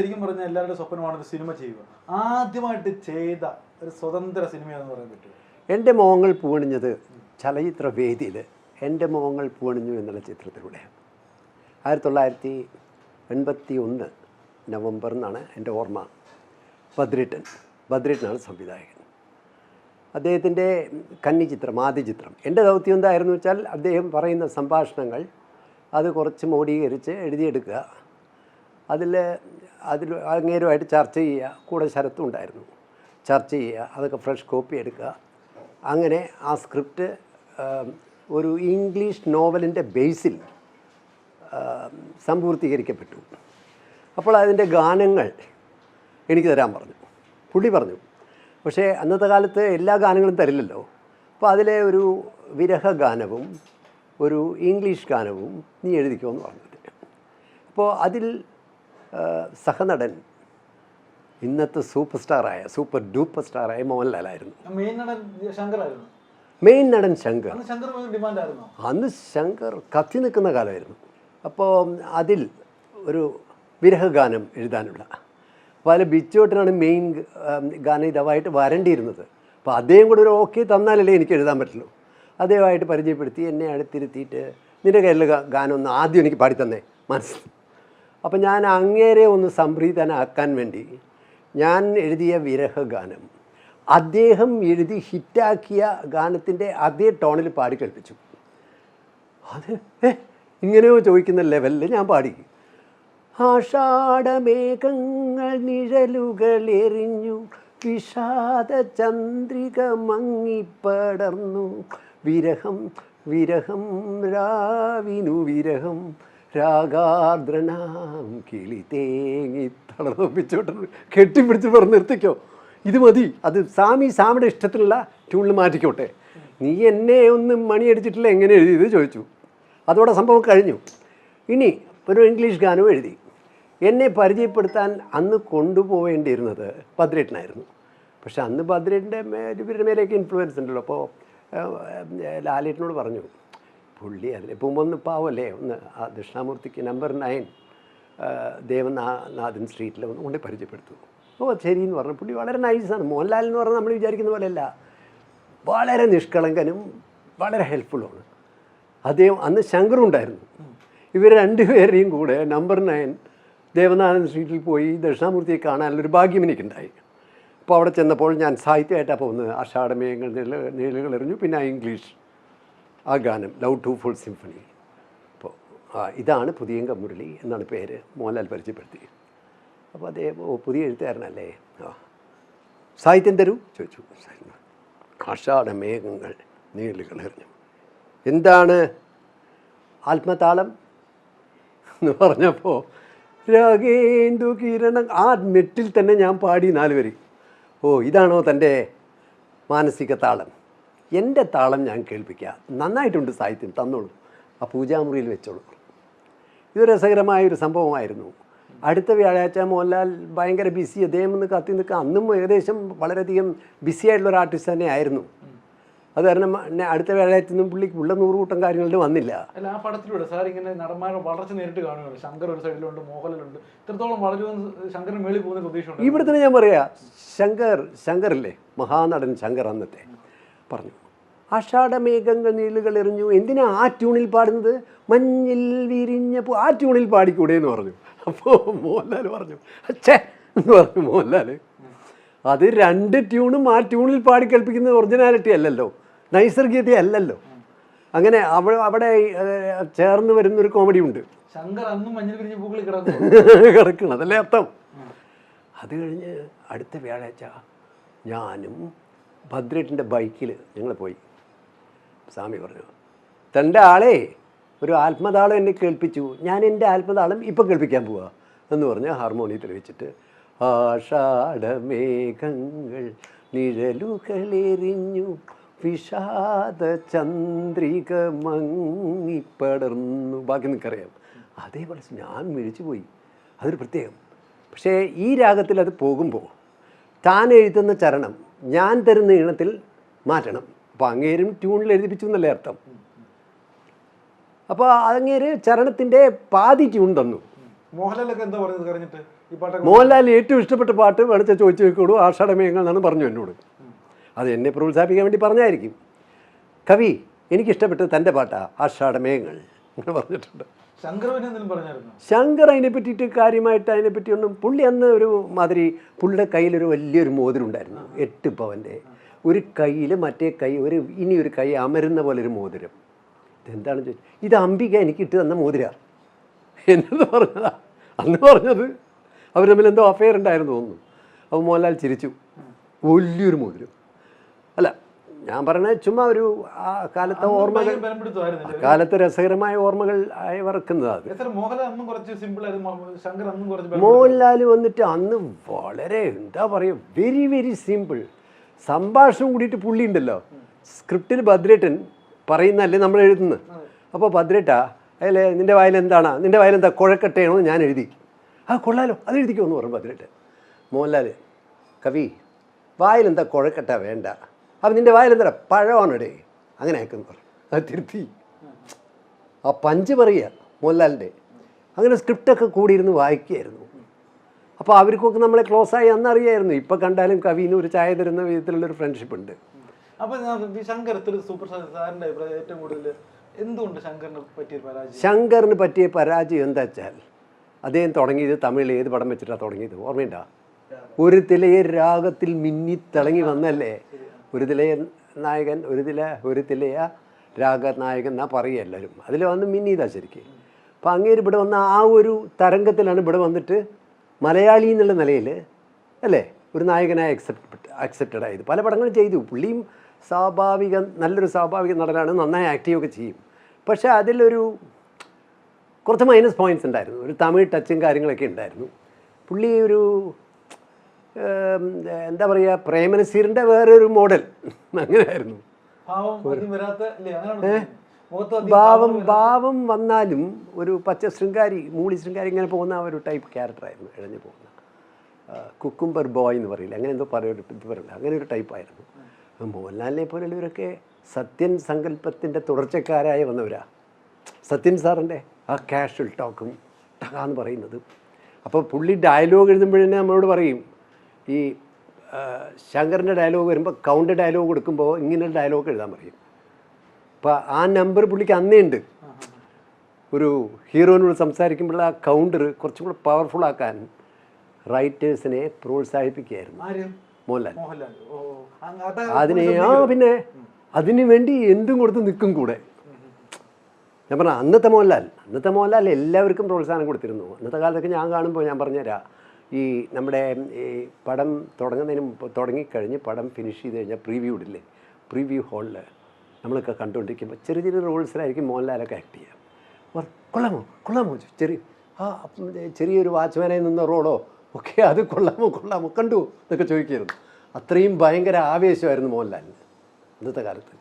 ശരിക്കും പറഞ്ഞാൽ എല്ലാവരുടെയും സ്വപ്നമാണ് ഒരു സിനിമ ചെയ്യുക. ആദ്യമായിട്ട് ചെയ്ത ഒരു സ്വതന്ത്ര സിനിമയെന്ന് പറയാൻ പറ്റുമോ? എന്റെ മോഹങ്ങൾ പൂണിഞ്ഞത് ചലച്ചിത്ര വേദിയിൽ എന്റെ മോഹങ്ങൾ പൂണിഞ്ഞു എന്നുള്ള ചിത്രത്തിലൂടെയാണ് ആയിരത്തി തൊള്ളായിരത്തി എൺപത്തി ഒന്ന് നവംബർ എന്നാണ് എന്റെ ഓർമ്മ. ബദ്രിട്ടൻ. ബദ്രിട്ടനാണ് സംവിധായകൻ. അദ്ദേഹത്തിന്റെ കന്നി ചിത്രം ആദ്യ ചിത്രം. എന്റെ ദൗത്യം എന്തായിരുന്നു വെച്ചാൽ അദ്ദേഹം പറയുന്ന സംഭാഷണങ്ങൾ അത് കുറച്ച് മോഡീകരിച്ച് എഴുതിയെടുക്കുക. അതിൽ അതിൽ അങ്ങേരുമായിട്ട് ചർച്ച ചെയ്യുക. കൂടെ ശരത്തും ഉണ്ടായിരുന്നു. ചർച്ച ചെയ്യുക. അതൊക്കെ ഫ്രഷ് കോപ്പി എടുക്കുക. അങ്ങനെ ആ സ്ക്രിപ്റ്റ് ഒരു ഇംഗ്ലീഷ് നോവലിന്റെ ബേസിൽ സമ്പൂർത്തീകരിക്കപ്പെട്ടു. അപ്പോൾ അതിന്റെ ഗാനങ്ങൾ എനിക്ക് തരാൻ പറഞ്ഞു. പുള്ളി പറഞ്ഞു. പക്ഷേ അന്നത്തെ കാലത്ത് എല്ലാ ഗാനങ്ങളും തരില്ലല്ലോ. അപ്പോൾ അതിലെ ഒരു വിരഹ ഗാനവും ഒരു ഇംഗ്ലീഷ് ഗാനവും നീ എഴുതിക്കോ എന്ന് പറഞ്ഞിട്ട്. അപ്പോൾ അതിൽ സഹനടൻ. ഇന്നത്തെ സൂപ്പർ സ്റ്റാറായ സൂപ്പർ ഡൂപ്പർ സ്റ്റാറായ മോഹൻലാലായിരുന്നു മെയിൻ നടൻ ശങ്കറായിരുന്നു. മെയിൻ നടൻ ശങ്കർ. അന്ന് ശങ്കർ കത്തി നിൽക്കുന്ന കാലമായിരുന്നു. അപ്പോൾ അതിൽ ഒരു വിരഹഗാനം എഴുതാനുള്ള. അപ്പോൾ അതിൽ ബിച്ചോട്ടിനാണ് മെയിൻ ഗാനം ഇതവായിട്ട് വരണ്ടിയിരുന്നത്. അപ്പോൾ അദ്ദേഹം കൂടെ ഒരു ഓക്കെ തന്നാലല്ലേ എനിക്ക് എഴുതാൻ പറ്റുള്ളൂ. അദ്ദേഹമായിട്ട് പരിചയപ്പെടുത്തി എന്നെ അടുത്തിരുത്തിയിട്ട് നിന്റെ കയ്യിലുള്ള ഗാനം ഒന്ന് ആദ്യം എനിക്ക് പാടിത്തന്നേ. മനസ്സിൽ അപ്പം ഞാൻ അങ്ങേരെ ഒന്ന് സംപ്രീതനാക്കാൻ വേണ്ടി ഞാൻ എഴുതിയ വിരഹഗാനം. അദ്ദേഹം എഴുതി ഹിറ്റാക്കിയ ഗാനത്തിന്റെ അതേ ടോണിൽ പാടി കേൾപ്പിച്ചു. അത് ഇങ്ങനെയോ ചോദിക്കുന്ന ലെവലിൽ ഞാൻ പാടി. ആഷാഢമേഘങ്ങൾ നിഴലുകൾ എറിഞ്ഞു വിഷാദ ചന്ദ്രിക മങ്ങിപ്പടർന്നു വിരഹം വിരഹം രാവിനു വിരഹം രാഗാർദ്രനാം കിളി തേങ്ങി തളർപ്പിച്ചോട്ട് കെട്ടിപ്പിടിച്ച് പറഞ്ഞ് നിർത്തിക്കോ. ഇത് മതി. അത് സാമി സാമിയുടെ ഇഷ്ടത്തിലുള്ള ട്യൂണിൽ മാറ്റിക്കോട്ടെ. നീ എന്നെ ഒന്ന് മണിയടിച്ചിട്ടില്ല എങ്ങനെ എഴുതിയത് ചോദിച്ചു. അതോടെ സംഭവം കഴിഞ്ഞു. ഇനി ഒരു ഇംഗ്ലീഷ് ഗാനവും എഴുതി. എന്നെ പരിചയപ്പെടുത്താൻ അന്ന് കൊണ്ടുപോവേണ്ടിയിരുന്നത് ഭദ്രേട്ടനായിരുന്നു. പക്ഷെ അന്ന് ഭദ്രേട്ടന്റെ ഇവരുടെ മേലേക്ക് ഇൻഫ്ലുവൻസ് ഉണ്ടല്ലോ. അപ്പോൾ ലാലേട്ടനോട് പറഞ്ഞു. പുള്ളി അതിൽ പോകുമ്പോൾ ഒന്ന് പാവല്ലേ? ഒന്ന് ആ ദക്ഷിണാമൂർത്തിക്ക് നമ്പർ നയൻ ദേവനാഥൻ സ്ട്രീറ്റിൽ ഒന്ന് കൊണ്ട് പരിചയപ്പെടുത്തു. ഓ ശരി എന്ന് പറഞ്ഞു. പുള്ളി വളരെ നൈസാണ് മോഹൻലാൽ എന്ന് പറഞ്ഞാൽ നമ്മൾ വിചാരിക്കുന്ന പോലെയല്ല വളരെ നിഷ്കളങ്കനും വളരെ ഹെൽപ്ഫുള്ളുമാണ് അദ്ദേഹം അന്ന് ശങ്കറും ഉണ്ടായിരുന്നു. ഇവർ രണ്ടുപേരെയും കൂടെ നമ്പർ നയൻ ദേവനാഥൻ സ്ട്രീറ്റിൽ പോയി ദക്ഷിണാമൂർത്തിയെ കാണാനുള്ളൊരു ഭാഗ്യം എനിക്കുണ്ടായി. അപ്പോൾ അവിടെ ചെന്നപ്പോൾ ഞാൻ സാഹിത്യമായിട്ടാണ് പോകുന്നത്. അഷാഢമേയങ്ങൾ നീള നീളുകൾ എറിഞ്ഞു. പിന്നെ ഇംഗ്ലീഷ് ആ ഗാനം ലവ് ടു ഫുൾ സിംഫണി. അപ്പോൾ ഇതാണ് പുതിയ മുരളി എന്നാണ് പേര് മോഹൻലാൽ പരിചയപ്പെടുത്തി അപ്പോൾ അതേ പുതിയ എഴുത്തുകാരനല്ലേ? ആ. സാഹിത്യം തരൂ? ചോദിച്ചു. ആഷാഢമേഘങ്ങൾ നീളുകൾ എറിഞ്ഞു. എന്താണ് ആത്മതാളം എന്ന് പറഞ്ഞപ്പോൾ രാഗേന്ദു കിരണം ആ മെറ്റിൽ തന്നെ ഞാൻ പാടി നാല് വരി. ഓ ഇതാണോ തന്റെ മാനസിക താളം എന്റെ താളം ഞാൻ കേൾപ്പിക്കുക നന്നായിട്ടുണ്ട് സാഹിത്യം തന്നോളൂ. ആ പൂജാമുറിയിൽ വെച്ചോളൂ. ഇത് രസകരമായ ഒരു സംഭവമായിരുന്നു. അടുത്ത വ്യാഴാഴ്ച മോഹൻലാൽ ഭയങ്കര ബിസി അദ്ദേഹം ഒന്ന് കത്തി നിൽക്കുക. അന്നും ഏകദേശം വളരെയധികം ബിസി ആയിട്ടുള്ള ഒരു ആർട്ടിസ്റ്റ് തന്നെ ആയിരുന്നു അത് കാരണം എന്നെ അടുത്ത വ്യാഴാഴ്ച ഒന്നും പുള്ളിക്ക് ഉള്ള നൂറുകൂട്ടം കാര്യങ്ങളിൽ വന്നില്ല. അല്ല ആ പടത്തിലൂടെ സാർ ഇങ്ങനെ നടന്മാരെ വളർച്ച നേരിട്ട് കാണുകയാണ്. ശങ്കർ ഒരു സൈഡിലുണ്ട് മോഹൻലാലുണ്ട്. ഇത്രത്തോളം വളരുമെന്ന് ശങ്കറിന് മേളിൽ പോകുന്ന പ്രതീക്ഷ ഇവിടെ തന്നെ ഞാൻ പറയാ ശങ്കർ ശങ്കറില്ലേ? മഹാനടൻ ശങ്കർ അന്നത്തെ. പറഞ്ഞു. ആഷാഢമേഘങ്ങൾ നീളുകൾ എറിഞ്ഞു. എന്തിനാ ആ ട്യൂണിൽ പാടുന്നത്? മഞ്ഞിൽ വിരിഞ്ഞ പൂ ആ ട്യൂണിൽ പാടിക്കൂടെ എന്ന് പറഞ്ഞു. അപ്പോൾ മോഹൻലാൽ പറഞ്ഞു അച്ഛേ എന്ന് പറഞ്ഞു മോഹൻലാൽ അത് രണ്ട് ട്യൂണും ആ ട്യൂണിൽ പാടി കേൾപ്പിക്കുന്നത് ഒറിജിനാലിറ്റി അല്ലല്ലോ. നൈസർഗീയത അല്ലല്ലോ. അങ്ങനെ അവിടെ അവിടെ ചേർന്ന് വരുന്നൊരു കോമഡി ഉണ്ട്. കിടക്കണം അതല്ലേ അർത്ഥം? അത് കഴിഞ്ഞ് അടുത്ത വ്യാഴാഴ്ച ഞാനും ഭദ്രേട്ടിന്റെ ബൈക്കിൽ ഞങ്ങൾ പോയി. സ്വാമി പറഞ്ഞു തന്റെ ആളെ ഒരു ആത്മതാളം എന്നെ കേൾപ്പിച്ചു. ഞാൻ എന്റെ ആത്മതാളം ഇപ്പം കേൾപ്പിക്കാൻ പോവാ. എന്ന് പറഞ്ഞ് ഹാർമോണിയത്തിൽ വെച്ചിട്ട് ആഷാഢമേഘങ്ങൾ നിഴലുകളെറിഞ്ഞു വിഷാദ ചന്ദ്രിക മങ്ങിപ്പടർന്നു. ബാക്കി നിനക്കറിയാം. അതേപോലെ ഞാൻ മിഴിച്ചു പോയി. അതൊരു പ്രത്യേകം. പക്ഷേ ഈ രാഗത്തിൽ അത് പോകുമ്പോൾ താൻ എഴുതുന്ന ചരണം ഞാൻ തരുന്ന ഈണത്തിൽ മാറ്റണം. അപ്പോൾ അങ്ങേരും ട്യൂണിൽ എഴുതിപ്പിച്ചു എന്നല്ലേ അർത്ഥം. അപ്പോൾ അങ്ങേര് ചരണത്തിന്റെ പാതി ട്യൂൺ തന്നു. മോഹൻലാലൊക്കെ എന്താ പറയുന്നത് കഴിഞ്ഞിട്ട്? മോഹൻലാൽ ഏറ്റവും ഇഷ്ടപ്പെട്ട പാട്ട് വേണിച്ച ചോദിച്ചു വെക്കോളൂ. ആഷാഢമേഘങ്ങൾ എന്നാണ് പറഞ്ഞു എന്നോട്. അത് എന്നെ പ്രോത്സാഹിപ്പിക്കാൻ വേണ്ടി പറഞ്ഞായിരിക്കും. കവി എനിക്കിഷ്ടപ്പെട്ടത് തന്റെ പാട്ടാണ് ആഷാഢമേഘങ്ങൾ എന്ന് പറഞ്ഞിട്ടുണ്ട്. ശങ്കർ അതിനെ പറ്റിയിട്ട് കാര്യമായിട്ട് അതിനെ പറ്റിയൊന്നും പുള്ളി അന്ന് ഒരു മാതിരി പുള്ളിയുടെ കയ്യിലൊരു വലിയൊരു മോതിരം ഉണ്ടായിരുന്നു എട്ട് പവന്റെ. ഒരു കയ്യിൽ മറ്റേ കൈ ഒരു ഇനി ഒരു കൈ അമരുന്ന പോലെ ഒരു മോതിരം. ഇതെന്താണെന്ന് ചോദിച്ചു ഇത് അംബിക എനിക്ക് ഇട്ട് തന്ന മോതിര. എന്നത് പറഞ്ഞതാ. അന്ന് പറഞ്ഞത് അവർ തമ്മിൽ എന്തോ അഫെയർ ഉണ്ടായിരുന്നു തോന്നുന്നു. അപ്പോൾ മോഹൻലാൽ ചിരിച്ചു. വലിയൊരു മോതിരം. ഞാൻ പറയണത് ചുമ്മാ ഒരു ആ കാലത്തെ ഓർമ്മകൾ കാലത്ത് രസകരമായ ഓർമ്മകൾ ആയി വറക്കുന്നതാണ് അത്. മോഹൻലാൽ മോഹൻലാൽ വന്നിട്ട് അന്ന് വളരെ എന്താ പറയുക വെരി വെരി സിമ്പിൾ സംഭാഷണം കൂടിയിട്ട് പുള്ളി ഉണ്ടല്ലോ. സ്ക്രിപ്റ്റിൽ ഭദ്രേട്ടൻ പറയുന്നല്ലേ നമ്മൾ എഴുതുന്നത്. അപ്പോൾ ഭദ്രേട്ട അല്ലേ നിന്റെ വായിൽ എന്താണ്? നിന്റെ വായിൽ എന്താ കുഴക്കട്ടയാണോ ഞാൻ എഴുതി. ആ കൊള്ളാലോ അത് എഴുതിക്കോ എന്ന് പറഞ്ഞു ഭദ്രേട്ടൻ. മോഹൻലാൽ കവി വായിൽ എന്താ കുഴക്കട്ട വേണ്ട. അപ്പം നിന്റെ വായിൽ എന്താ? പഴമാണടേ. അങ്ങനെ അയക്കുന്നു പറഞ്ഞു. അത് തിരുത്തി. ആ പഞ്ച് പറയുക മോഹൻലാലിന്റെ. അങ്ങനെ സ്ക്രിപ്റ്റൊക്കെ കൂടിയിരുന്ന് വായിക്കുകയായിരുന്നു. അപ്പോൾ അവർക്കൊക്കെ നമ്മളെ ക്ലോസ് ആയി അന്നറിയായിരുന്നു ഇപ്പം കണ്ടാലും കവിന് ഒരു ചായ തരുന്ന വിധത്തിലുള്ളൊരു ഫ്രണ്ട്ഷിപ്പ് ഉണ്ട്. അപ്പോൾ ശങ്കർ സൂപ്പർ ഏറ്റവും കൂടുതൽ എന്തുകൊണ്ട് ശങ്കറിന് പറ്റിയ പരാജയം? ശങ്കറിന് പറ്റിയ പരാജയം എന്താ വെച്ചാൽ അദ്ദേഹം തുടങ്ങിയത് തമിഴിൽ ഏത് പടം വെച്ചിട്ടാണ് തുടങ്ങിയത്? ഓർമ്മയുണ്ടോ? ഒരു തിലയെ രാഗത്തിൽ മിന്നി തിളങ്ങി വന്നല്ലേ? ഒരു തിലയ നായകൻ ഒരു തില ഒരു തിലയ രാഗനായകൻ എന്നാ പറയുക എല്ലാവരും. അതിൽ വന്ന് മിന്നീതാ ശരിക്കും. അപ്പം അങ്ങേര് ഇവിടെ വന്ന ആ ഒരു തരംഗത്തിലാണ് ഇവിടെ വന്നിട്ട് മലയാളി എന്നുള്ള നിലയിൽ അല്ലേ? ഒരു നായകനായി അക്സെപ്റ്റ് അക്സെപ്റ്റഡ് ആയത്. പല പടങ്ങളും ചെയ്തു. പുള്ളിയും സ്വാഭാവിക നല്ലൊരു സ്വാഭാവിക നടനാണ്. നന്നായി ആക്റ്റീവൊക്കെ ചെയ്യും. പക്ഷേ അതിലൊരു കുറച്ച് മൈനസ് പോയിന്റ്സ് ഉണ്ടായിരുന്നു. ഒരു തമിഴ് ടച്ചും കാര്യങ്ങളൊക്കെ ഉണ്ടായിരുന്നു. പുള്ളി ഒരു എന്താ പറയുക പ്രേമനസീറിന്റെ വേറൊരു മോഡൽ. അങ്ങനെയായിരുന്നു. ഭാവം ഭാവം വന്നാലും ഒരു പച്ച ശൃംഗാരി മൂളി ശൃംഗാരി ഇങ്ങനെ പോകുന്ന ആ ഒരു ടൈപ്പ് ക്യാരക്ടറായിരുന്നു ഇഴഞ്ഞു പോകുന്ന. കുക്കുംബർ ബോയ് എന്ന് പറയില്ല? അങ്ങനെ എന്തോ പറയും ഇത് പറയില്ല? അങ്ങനെ ഒരു ടൈപ്പായിരുന്നു മോഹൻലാലിനെ പോലുള്ളവരൊക്കെ സത്യൻ സങ്കല്പത്തിന്റെ തുടർച്ചക്കാരായി വന്നവരാ. സത്യൻ സാറിന്റെ ആ കാഷ്വൽ ടോക്കും ടകാന്ന് പറയുന്നത്. അപ്പോൾ പുള്ളി ഡയലോഗ് എഴുതുമ്പോഴേ നമ്മളോട് പറയും ഈ ശങ്കറിന്റെ ഡയലോഗ് വരുമ്പോൾ കൗണ്ട് ഡയലോഗ് കൊടുക്കുമ്പോൾ ഇങ്ങനെ ഡയലോഗ് എഴുതാൻ പറയും. അപ്പോൾ ആ നമ്പർ പുള്ളിക്ക് അന്നേ ഉണ്ട്. ഒരു ഹീറോയിനോട് സംസാരിക്കുമ്പോൾ ആ കൗണ്ടർ കുറച്ചും കൂടെ പവർഫുൾ ആക്കാൻ റൈറ്റേഴ്സിനെ പ്രോത്സാഹിപ്പിക്കുകയായിരുന്നു. മോഹൻലാൽ. അതിനെ ആ പിന്നെ അതിനു വേണ്ടി എന്തും കൊടുത്ത് നിൽക്കും കൂടെ. ഞാൻ പറഞ്ഞ അന്നത്തെ മോഹൻലാൽ അന്നത്തെ മോഹൻലാൽ എല്ലാവർക്കും പ്രോത്സാഹനം കൊടുത്തിരുന്നു. അന്നത്തെ കാലത്തൊക്കെ ഞാൻ കാണുമ്പോൾ ഞാൻ പറഞ്ഞുതരാം. ഈ നമ്മുടെ ഈ പടം തുടങ്ങുന്നതിന് തുടങ്ങിക്കഴിഞ്ഞ് പടം ഫിനിഷ് ചെയ്ത് കഴിഞ്ഞാൽ പ്രീവ്യൂ ഇടില്ലേ? പ്രീവ്യൂ ഹാളിൽ നമ്മളൊക്കെ കണ്ടുകൊണ്ടിരിക്കുമ്പോൾ ചെറിയ ചെറിയ റോൾസിലായിരിക്കും മോഹൻലാലൊക്കെ ആക്ട് ചെയ്യുക കൊള്ളാമോ? കൊള്ളാമോ? ചെറിയ ആ ചെറിയൊരു വാച്ച്മാനായി നിന്ന റോളോ? ഒക്കെ അത് കൊള്ളാമോ? കൊള്ളാമോ? കണ്ടു എന്നൊക്കെ ചോദിക്കുമായിരുന്നു അത്രയും ഭയങ്കര ആവേശമായിരുന്നു മോഹൻലാലിന് അന്നത്തെ കാലത്ത്.